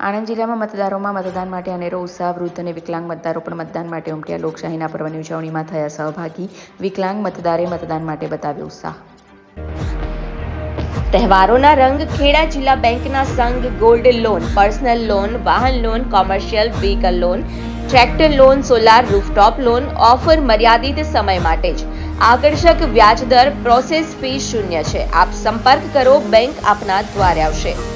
આણંદ જિલ્લામાં મતદારોમાં મતદાન માટે અનેરો ઉત્સાહ, વૃદ્ધ અને વિકલાંગ મતદારો પણ મતદાન માટે ઉમટ્યા. લોકશાહીના પર્વની ઉજવણીમાં થયા સહભાગી, વિકલાંગ મતદારે મતદાન માટે બતાવ્યો ઉત્સાહ. તહેવારોના રંગ ખેડા જિલ્લા બેંકના સંઘ ગોલ્ડ લોન, પર્સનલ લોન, વાહન loan, commercial vehicle loan, tractor loan, solar rooftop loan, offer મર્યાદિત સમય માટે જ. આકર્ષક વ્યાજદર પ્રોસેસ ફી શૂન્ય છે. આપ સંપર્ક કરો, બેંક આપના દ્વારે આવશે.